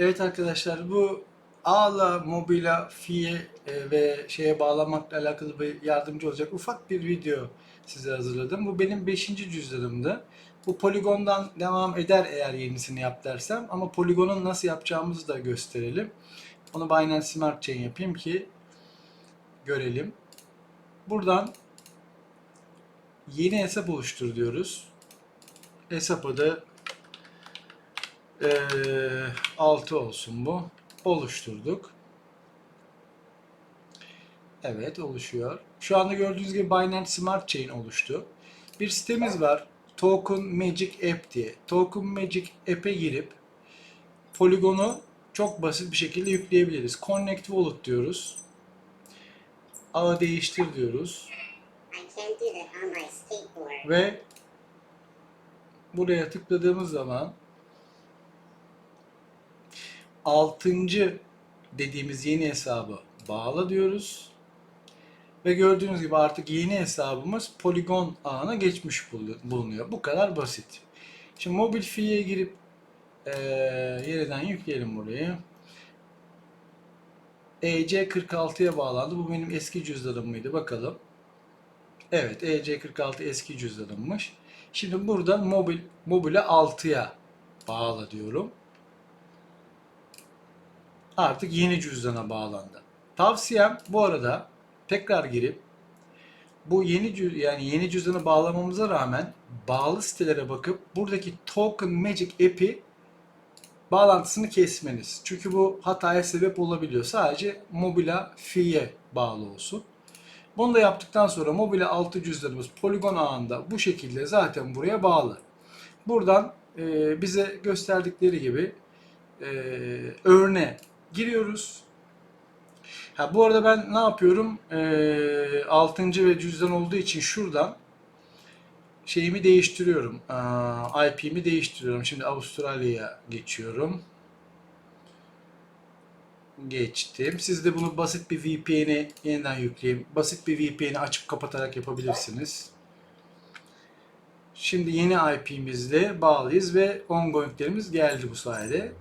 Evet arkadaşlar bu Ağla, Mobila, Fi'ye e, ve şeye bağlamakla alakalı bir yardımcı olacak ufak bir video size hazırladım. Bu benim 5. cüzdanımdı. Bu poligondan devam eder eğer yenisini yap dersem ama poligonun nasıl yapacağımızı da gösterelim. Onu Binance Smart Chain yapayım ki görelim. Buradan yeni hesap oluştur diyoruz. Hesap adı 6 olsun bu. Oluşturduk. Evet oluşuyor. Şu anda gördüğünüz gibi Binance Smart Chain oluştu. Bir sitemiz var. Token Magic App diye. Token Magic App'e girip poligonu çok basit bir şekilde yükleyebiliriz. Connect Wallet diyoruz. Ağı değiştir diyoruz. Ve buraya tıkladığımız zaman 6. dediğimiz yeni hesabı bağla diyoruz. Ve gördüğünüz gibi artık yeni hesabımız Polygon ağına geçmiş bulu- bulunuyor. Bu kadar basit. Şimdi mobil fiye girip eee yeniden yükleyelim burayı. EC46'ya bağlandı. Bu benim eski cüzdanım mıydı? Bakalım. Evet, EC46 eski cüzdanımmış. Şimdi burada mobil mobile 6'ya bağla diyorum. Artık yeni cüzdana bağlandı. Tavsiyem bu arada tekrar girip bu yeni yani yeni cüzdanı bağlamamıza rağmen bağlı sitelere bakıp buradaki Token Magic app'i bağlantısını kesmeniz. Çünkü bu hataya sebep olabiliyor. Sadece Mobila Fi'ye bağlı olsun. Bunu da yaptıktan sonra mobile 6 cüzdanımız Polygon ağında bu şekilde zaten buraya bağlı. Buradan e, bize gösterdikleri gibi e, örne giriyoruz. Ha, bu arada ben ne yapıyorum? E, 6. ve cüzdan olduğu için şuradan şeyimi değiştiriyorum. Aa, IP'mi değiştiriyorum. Şimdi Avustralya'ya geçiyorum. Geçtim. Siz de bunu basit bir VPN'i yeniden yükleyeyim. Basit bir VPN'i açıp kapatarak yapabilirsiniz. Şimdi yeni IP'mizle bağlıyız ve ongoing'lerimiz geldi bu sayede.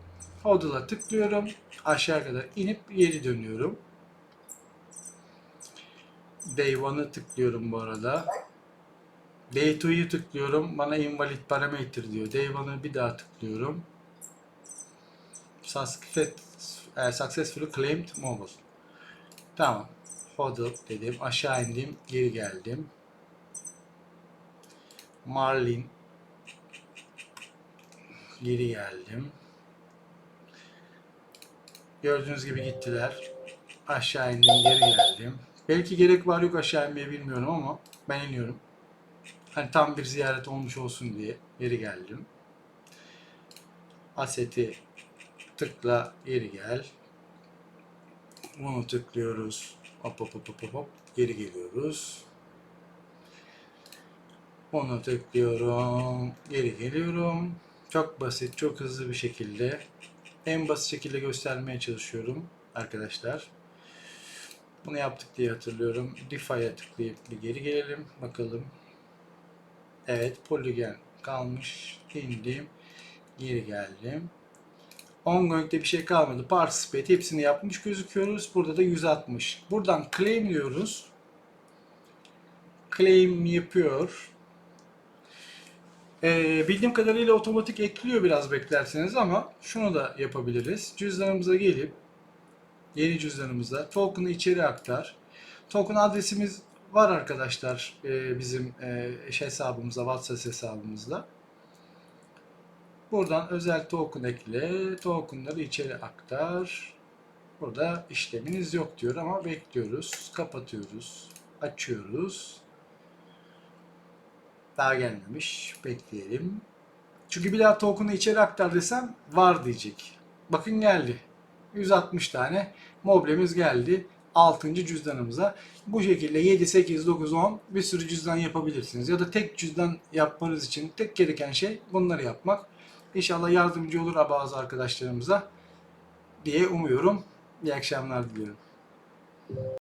Hodl'a tıklıyorum. Aşağı kadar inip geri dönüyorum. Day 1'ı tıklıyorum bu arada. Day 2'yu tıklıyorum. Bana invalid parameter diyor. Day 1'ı bir daha tıklıyorum. E, Successfully claimed mobile. Tamam. Hodl dedim. Aşağı indim. Geri geldim. Marlin. Geri geldim. Gördüğünüz gibi gittiler. Aşağı indim. Geri geldim. Belki gerek var yok aşağı inmeye bilmiyorum ama ben iniyorum. Hani tam bir ziyaret olmuş olsun diye geri geldim. Aseti tıkla geri gel. Bunu tıklıyoruz. Hop hop hop hop hop. Geri geliyoruz. Onu tıklıyorum. Geri geliyorum. Çok basit, çok hızlı bir şekilde en basit şekilde göstermeye çalışıyorum arkadaşlar. Bunu yaptık diye hatırlıyorum. Defy'a tıklayıp bir geri gelelim. Bakalım. Evet, poligon kalmış. İndim. Geri geldim. Ongoing'de bir şey kalmadı. Participate hepsini yapmış gözüküyoruz. Burada da 160. Buradan claim diyoruz. Claim yapıyor. Ee, bildiğim kadarıyla otomatik ekliyor biraz beklerseniz ama şunu da yapabiliriz. Cüzdanımıza gelip yeni cüzdanımıza token'ı içeri aktar. Token adresimiz var arkadaşlar e, bizim e, hesabımıza, WhatsApp hesabımızda. Buradan özel token ekle, tokenları içeri aktar. Burada işleminiz yok diyor ama bekliyoruz. Kapatıyoruz. Açıyoruz. Daha gelmemiş. Bekleyelim. Çünkü bir daha token'ı içeri aktar desem var diyecek. Bakın geldi. 160 tane moblemiz geldi. 6. cüzdanımıza. Bu şekilde 7, 8, 9, 10 bir sürü cüzdan yapabilirsiniz. Ya da tek cüzdan yapmanız için tek gereken şey bunları yapmak. İnşallah yardımcı olur bazı arkadaşlarımıza diye umuyorum. İyi akşamlar diliyorum.